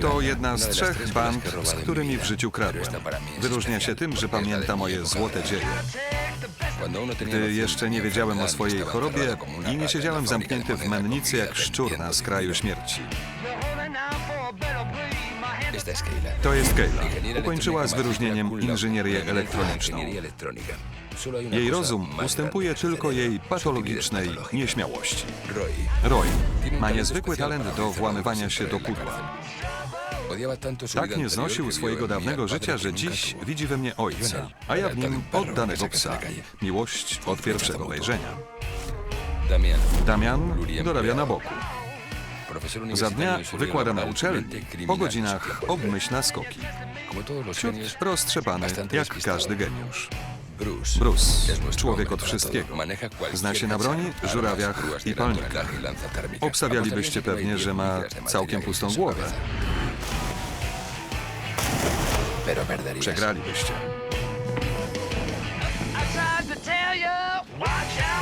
To jedna z trzech band, z którymi w życiu kradłem. Wyróżnia się tym, że pamięta moje złote dzieje. Gdy jeszcze nie wiedziałem o swojej chorobie i nie siedziałem zamknięty w mennicy jak szczur na skraju śmierci. To jest Kayla. Ukończyła z wyróżnieniem inżynierię elektroniczną. Jej rozum ustępuje tylko jej patologicznej nieśmiałości. Roy ma niezwykły talent do włamywania się do pudła. Tak nie znosił swojego dawnego życia, że dziś widzi we mnie ojca, a ja w nim oddanego psa. Miłość od pierwszego wejrzenia. Damian dorabia na boku. Za dnia wykłada na uczelni, po godzinach obmyśla skoki. Ciut roztrzepany, jak każdy geniusz. Bruce, człowiek od wszystkiego. Zna się na broni, żurawiach i palnikach. Obstawialibyście pewnie, że ma całkiem pustą głowę. Pero perderías. Przegralibyście. I tried to tell you, watch out!